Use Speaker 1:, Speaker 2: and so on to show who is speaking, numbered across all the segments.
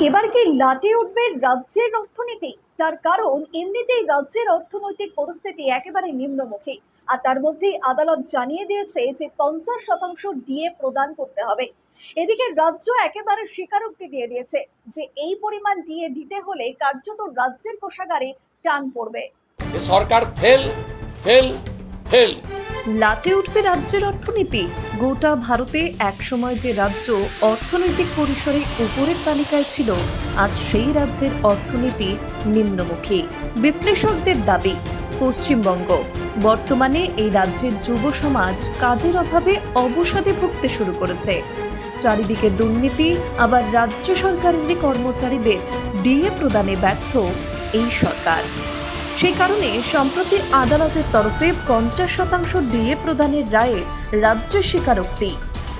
Speaker 1: এবার কি লাটে উঠবে রাজ্যের অর্থনীতি? তার কারণ এমনিতেই রাজ্যের অর্থনৈতিক পরিস্থিতি একেবারে নিম্নমুখী। আর তার মধ্যে আদালত জানিয়ে দিয়েছে যে পঞ্চাশ শতাংশ ডিএ প্রদান করতে হবে। এদিকে রাজ্য একেবারে স্বীকারোক্তি দিয়ে দিয়েছে যে এই পরিমাণ ডিএ দিতে হলে কার্যত রাজ্যের কোষাগারে টান পড়বে।
Speaker 2: সরকার ফেল ফেল ফেল।
Speaker 3: লাটে উঠবে রাজ্যের অর্থনীতি। গোটা ভারতে একসময় যে রাজ্য অর্থনৈতিক পরিসরে উপরের তালিকায় ছিল, আজ সেই রাজ্যের অর্থনীতি নিম্নমুখী। বিশ্লেষকদের দাবি, পশ্চিমবঙ্গ। বর্তমানে এই রাজ্যের যুব সমাজ কাজের অভাবে অবসাদে ভুগতে শুরু করেছে। চারিদিকে দুর্নীতি, আবার রাজ্য সরকারের কর্মচারীদের ডিএ প্রদানে ব্যর্থ এই সরকার। সেই কারণে সম্প্রতি আদালতের তরফে পঞ্চাশ শতাংশ ডিএ প্রদানের রায়ে রাজ্যের স্বীকারোক্তি।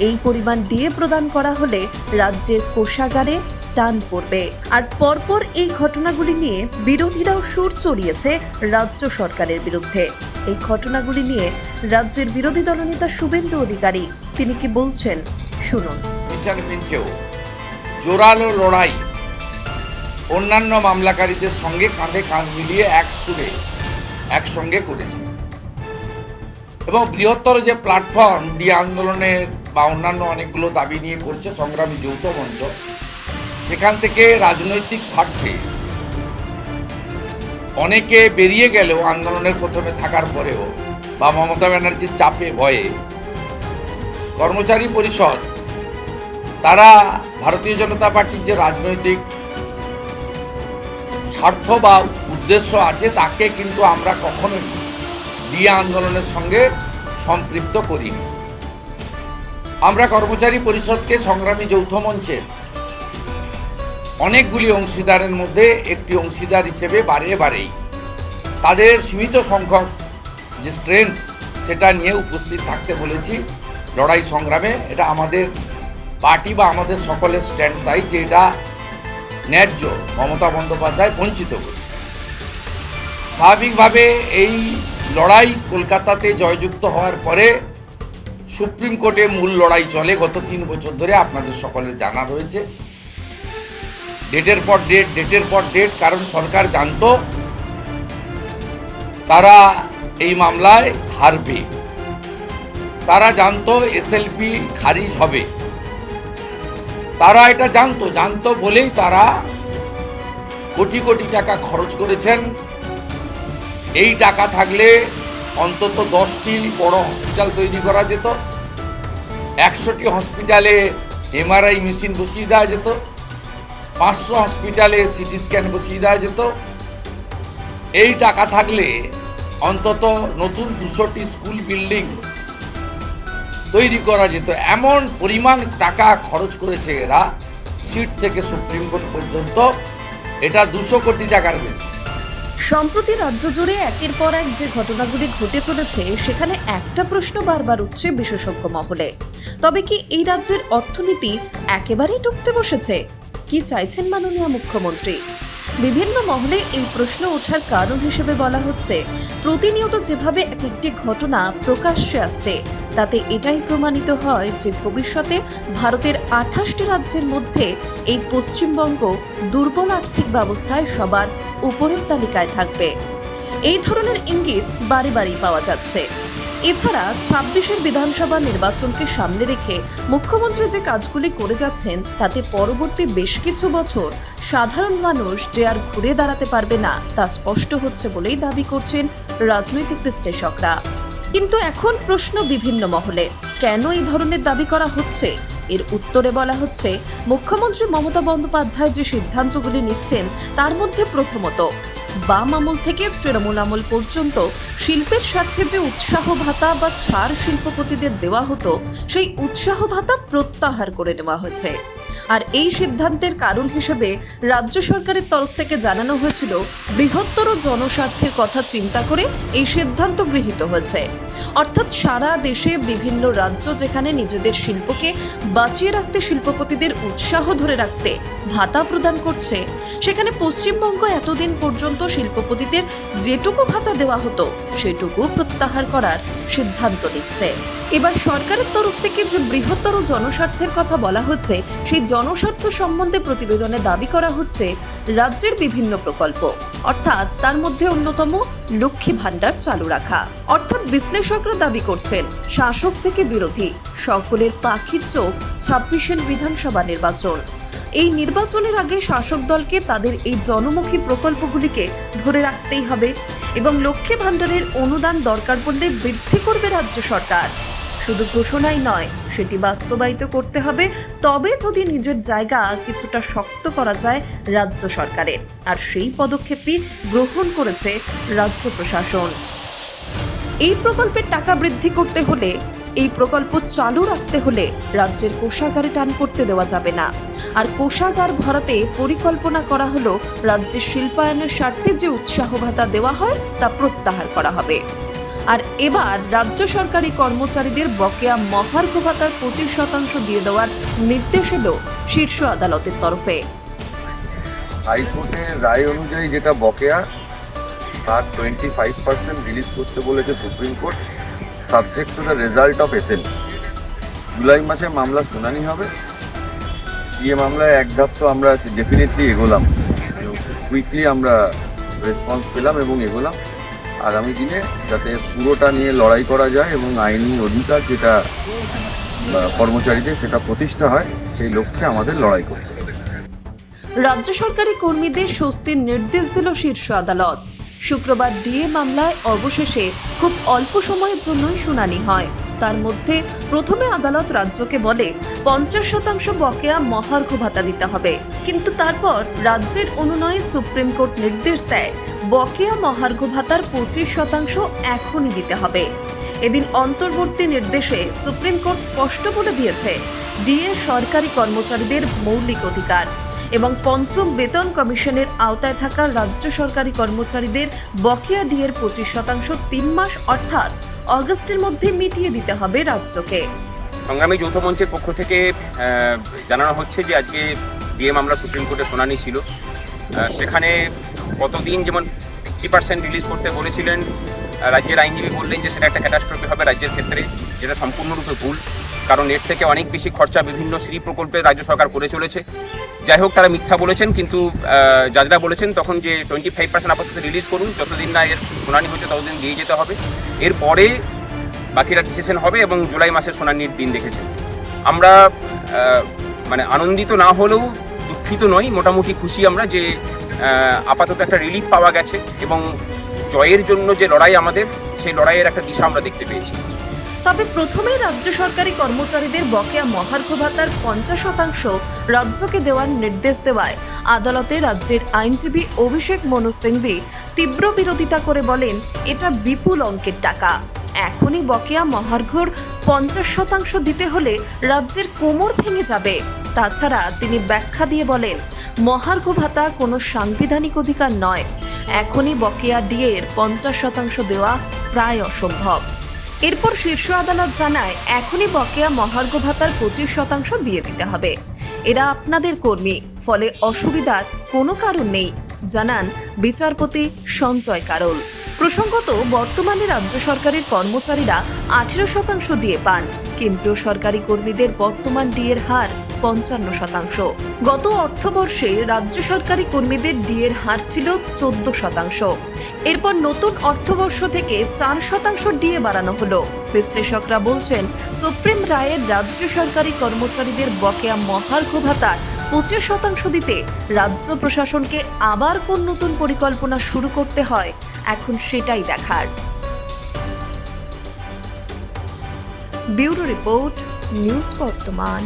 Speaker 3: এই পরিমাণ ডিএ প্রদান করা হলে রাজ্যের কোষাগারে টান পড়বে। আর পরপর এই ঘটনাগুলি নিয়ে বিরোধীরাও সুর চড়িয়েছে রাজ্য সরকারের বিরুদ্ধে। এই ঘটনাগুলি নিয়ে রাজ্যের বিরোধী দলনেতা শুভেন্দু অধিকারী, তিনি কি বলছেন? শুনুন।
Speaker 2: জোরালো লড়াই অন্যান্য মামলাকারীদের সঙ্গে কাঁধে কাঁধ মিলিয়ে এক সুরে একসঙ্গে করেছে। এবং বৃহত্তর যে প্ল্যাটফর্ম, ডি আন্দোলনের বা অন্যান্য অনেকগুলো দাবি নিয়ে করছে সংগ্রামী যৌথ মঞ্চ, সেখান থেকে রাজনৈতিক স্বার্থে অনেকে বেরিয়ে গেলেও আন্দোলনের প্রথমে থাকার পরেও বা মমতা ব্যানার্জির চাপে, ভয়ে কর্মচারী পরিষদ, তারা ভারতীয় জনতা পার্টির যে রাজনৈতিক স্বার্থ বা উদ্দেশ্য আছে, তাকে কিন্তু আমরা কখনোই দিয়ে আন্দোলনের সঙ্গে সম্পৃক্ত করিনি। আমরা কর্মচারী পরিষদকে সংগ্রামী যৌথ মঞ্চের অনেকগুলি অংশীদারের মধ্যে একটি অংশীদার হিসেবে বারে বারেই তাদের সীমিত সংখ্যক যে স্ট্রেংথ সেটা নিয়ে উপস্থিত থাকতে বলেছি লড়াই সংগ্রামে। এটা আমাদের পার্টি বা আমাদের সকলের স্ট্যান্ড তাই যে এটা ন্যায্য মমতা বন্দ্যোপাধ্যায় বঞ্চিত করেছে স্বাভাবিকভাবে এই লড়াই কলকাতাতে জয়যুক্ত হওয়ার পরে সুপ্রিম কোর্টে মূল লড়াই চলে। গত তিন বছর ধরে আপনাদের সকলের জানা রয়েছে। ডেটের পর ডেট, ডেটের পর ডেট, কারণ সরকার জানত তারা এই মামলায় হারবে। তারা জানতো এসএলপি খারিজ হবে। তারা এটা জানতো জানতো বলেই তারা কোটি কোটি টাকা খরচ করেছেন। এই টাকা থাকলে অন্তত দশটি বড় হসপিটাল তৈরি করা যেত, একশোটি হসপিটালে এমআরআই মেশিন বসিয়ে দেওয়া যেত, পাঁচশো হসপিটালে সিটি স্ক্যান বসিয়ে দেওয়া যেত। এই টাকা থাকলে অন্তত নতুন দুশোটি স্কুল বিল্ডিং তৈরি করা যেত। এমন পরিমাণ টাকা খরচ করেছে এরা, সিট থেকে সুপ্রিম কোর্ট পর্যন্ত। এটা দুশো কোটি টাকার বেশি।
Speaker 3: সম্প্রতি রাজ্য জুড়ে একের পর এক যে ঘটনাগুলি ঘটে চলেছে, সেখানে একটা প্রশ্ন বারবার উঠছে বিশেষজ্ঞ মহলে। তবে কি এই রাজ্যের অর্থনীতি একেবারেই টুকতে বসেছে? কি চাইছেন মাননীয় মুখ্যমন্ত্রী? বিভিন্ন মহলে এই প্রশ্ন ওঠার কারণ হিসেবে বলা হচ্ছে, প্রতিনিয়ত যেভাবে এক একটি ঘটনা প্রকাশ্যে আসছে তাতে এটাই প্রমাণিত হয় যে ভবিষ্যতে ভারতের আঠাশটি রাজ্যের মধ্যে এই পশ্চিমবঙ্গ দুর্বল আর্থিক ব্যবস্থায় সবার উপরের তালিকায় থাকবে। এই ধরনের ইঙ্গিত বাড়ি বাড়ি পাওয়া যাচ্ছে। এছাড়া ছাব্বিশের বিধানসভা নির্বাচনকে সামনে রেখে মুখ্যমন্ত্রী যে কাজগুলি করে যাচ্ছেন, তাতে পরবর্তী বেশ কিছু বছর সাধারণ মানুষ যে আর ঘুরে দাঁড়াতে পারবে না, তা স্পষ্ট হচ্ছে বলেই দাবি করছেন রাজনৈতিক বিশ্লেষকরা। কিন্তু এখন প্রশ্ন বিভিন্ন মহলে। কেন এই ধরনের দাবি করা হচ্ছে? এর উত্তরে বলা হচ্ছে, মুখ্যমন্ত্রী মমতা বন্দ্যোপাধ্যায় যে সিদ্ধান্তগুলি নিচ্ছেন, তার মধ্যে প্রথমত, বাম আমল থেকে তৃণমূল আমল পর্যন্ত শিল্পের স্বার্থে যে উৎসাহ ভাতা বা ছাড় শিল্পপতিদের দেওয়া হতো, সেই উৎসাহ ভাতা প্রত্যাহার করে নেওয়া হয়েছে। আর এই সিদ্ধান্তের কারণ হিসেবে রাজ্য সরকারের তরফ থেকে জানানো হয়েছিল, বৃহত্তর জনস্বার্থের কথা চিন্তা করে এই সিদ্ধান্ত গৃহীত হয়েছে। অর্থাৎ সারা দেশে বিভিন্ন রাজ্য যেখানে নিজেদের শিল্পকে বাঁচিয়ে রাখতে শিল্পপতিদের উৎসাহ ধরে রাখতে ভাতা প্রদান করছে, সেখানে পশ্চিমবঙ্গ এতদিন পর্যন্ত শিল্পপতিদের যেটুকু ভাতা দেওয়া হতো, সেটুকু প্রত্যাহার করার সিদ্ধান্ত নিচ্ছে। এবার সরকারের তরফ থেকে যে বৃহত্তর জনস্বার্থের কথা বলা হচ্ছে, সেই জনস্বার্থ সম্বন্ধে প্রতিবেদনে দাবি করা হচ্ছে রাজ্যের বিভিন্ন প্রকল্প। অর্থাৎ তার মধ্যে অন্যতম লক্ষ্মী ভাণ্ডার চালু রাখা। অর্থাৎ বিশ্লেষকরা দাবি করছেন, শাসক থেকে বিরোধী, সকলের পাখির চোখ ছাব্বিশের বিধানসভা নির্বাচন। এই নির্বাচনের আগে শাসক দলকে তাদের এই জনমুখী প্রকল্পগুলিকে ধরে রাখতেই হবে এবং লক্ষ্মী ভাণ্ডারের অনুদান দরকার পড়লে বৃদ্ধি করবে রাজ্য সরকার। শুধু ঘোষণাই নয়, সেটি বাস্তবায়িত করতে হবে। তবে যদি নিজের জায়গা কিছুটা শক্ত করা যায় রাজ্য সরকারের, আর সেই পদক্ষেপই গ্রহণ করেছে রাজ্য প্রশাসন। এই প্রকল্পের টাকা বৃদ্ধি করতে হলে, এই প্রকল্প চালু রাখতে হলে রাজ্যের কোষাগারে টান পড়তে দেওয়া যাবে না। আর কোষাগার ভরাতে পরিকল্পনা করা হলো রাজ্যের শিল্পায়নের স্বার্থে যে উৎসাহ ভাতা দেওয়া হয়, তা প্রত্যাহার করা হবে। আর এবার রাজ্য সরকারি কর্মচারীদের বকেয়া মহার্ঘ ভাতার পঁচিশ শতাংশ দিয়ে দেওয়ার নির্দেশ এলো শীর্ষ আদালতের তরফে।
Speaker 4: হাইকোর্টের রায় অনুযায়ী যেটা বকেয়া, তার টোয়েন্টি ফাইভ পার্সেন্ট রিলিজ করতে বলেছে supreme court. Subject to the result of SL July মাসে মামলা শুনানি হবে। ইয়ে মামলায় এক ধাপ তো আমরা ডেফিনেটলি এগোলাম। কুইকলি আমরা রেসপন্স পেলাম এবং এগোলাম। আগামী দিনে যাতে পুরোটা নিয়ে লড়াই করা যায় এবং আইনি অধিকার যেটা কর্মচারীদের সেটা প্রতিষ্ঠা হয়, সেই লক্ষ্যে আমাদের লড়াই করতে
Speaker 3: রাজ্য সরকারি কর্মীদের স্বস্তির নির্দেশ দিল শীর্ষ আদালত। শুক্রবার ডিএ মামলায় অবশেষে খুব অল্প সময়ের জন্যই শুনানি হয়। তার মধ্যে প্রথমে আদালত রাজ্যকে বলে পঞ্চাশ শতাংশ বকেয়া মহার্ঘ ভাতা দিতে হবে। কিন্তু তারপর রাজ্যের অনুনয়ে সুপ্রিম কোর্ট নির্দেশ দেয়, বকেয়া মহার্ঘ ভাতার পঁচিশ শতাংশ এখনই দিতে হবে। এদিন অন্তর্বর্তী নির্দেশে সুপ্রিম কোর্ট স্পষ্ট বলে দিয়েছে, ডিএ সরকারি কর্মচারীদের মৌলিক অধিকার এবং পঞ্চম বেতন কমিশনের আওতায় থাকা রাজ্য সরকারি কর্মচারীদের বকেয়া ডিএর পঁচিশ শতাংশ তিন মাস অর্থাৎ অগস্টের মধ্যে মিটিয়ে দিতে হবে রাজ্যকে।
Speaker 5: সংগ্রামী যৌথ মঞ্চের পক্ষ থেকে জানানো হচ্ছে যে আজকে ডিএ মামলা সুপ্রিম কোর্টে শুনানি ছিল। সেখানে কতদিন যেমন ফিফটি পার্সেন্ট রিলিজ করতে বলেছিলেন রাজ্যের আইনজীবী বললেন যে সেটা একটা ক্যাটাস্ট্রফি হবে, রাজ্যের ক্ষেত্রে যেটা সম্পূর্ণরূপে ভুল। কারণ এর থেকে অনেক বেশি খরচা বিভিন্ন শ্রী প্রকল্পে রাজ্য সরকার করে চলেছে। যাই হোক, তারা মিথ্যা বলেছেন, কিন্তু জাজরা বলেছেন তখন যে টোয়েন্টি ফাইভ পার্সেন্ট আপাতত রিলিজ করুন, যতদিন না এর শুনানি হচ্ছে ততদিন দিয়ে যেতে হবে। এরপরে বাকিরা ডিসিশন হবে এবং জুলাই মাসে শুনানির দিন রেখেছে আমরা মানে আনন্দিত না হলেও দুঃখিত নই, মোটামুটি খুশি আমরা যে আপাতত একটা রিলিফ পাওয়া গেছে এবং জয়ের জন্য যে লড়াই আমাদের, সেই লড়াইয়ের একটা দিশা আমরা দেখতে পেয়েছি।
Speaker 3: তবে প্রথমেই রাজ্য সরকারি কর্মচারীদের বকেয়া মহার্ঘ ভাতার পঞ্চাশ শতাংশ রাজ্যকে দেওয়ার নির্দেশ দেওয়ায়। আদালতে রাজ্যের আইনজীবী অভিষেক মনু সিংভি তীব্র বিরোধিতা করে বলেন, এটা বিপুল অঙ্কের টাকা। এখনই বকেয়া মহার্ঘর পঞ্চাশ শতাংশ দিতে হলে রাজ্যের কোমর ভেঙে যাবে। তাছাড়া তিনি ব্যাখ্যা দিয়ে বলেন, মহার্ঘ ভাতা কোনো সাংবিধানিক অধিকার নয়। এখনই বকেয়া ডিএর পঞ্চাশ শতাংশ দেওয়া প্রায় অসম্ভব। এরপর শীর্ষ আদালত জানায়, এখনই বকেয়া মহার্ঘ ভাতার পঁচিশ শতাংশ দিয়ে দিতে হবে। এরা আপনাদের কর্মী, ফলে অসুবিধার কোনো কারণ নেই, জানান বিচারপতি সঞ্জয় কারল। প্রসঙ্গত, বর্তমানে রাজ্য সরকারের কর্মচারীরা আঠেরো শতাংশ ডিএ পান। কেন্দ্রীয় সরকারি কর্মীদের বর্তমান ডিএর হার পঞ্চান্ন শতাংশ। গত অর্থবর্ষে রাজ্য সরকারি কর্মীদের ডিএর হার ছিল চোদ্দ শতাংশ। এরপর নতুন অর্থবর্ষ থেকে চার শতাংশ ডিএ বাড়ানো হলো। বিশ্লেষকরা বলছেন সুপ্রিম রায়ের রাজ্য সরকারি কর্মচারীদের বকেয়া মহার্ঘ ভাতার পঁচিশ শতাংশ দিতে রাজ্য প্রশাসনকে আবার কোন নতুন পরিকল্পনা শুরু করতে হয়, এখন সেটাই দেখার। ব্যুরো রিপোর্ট, নিউজ বর্তমান।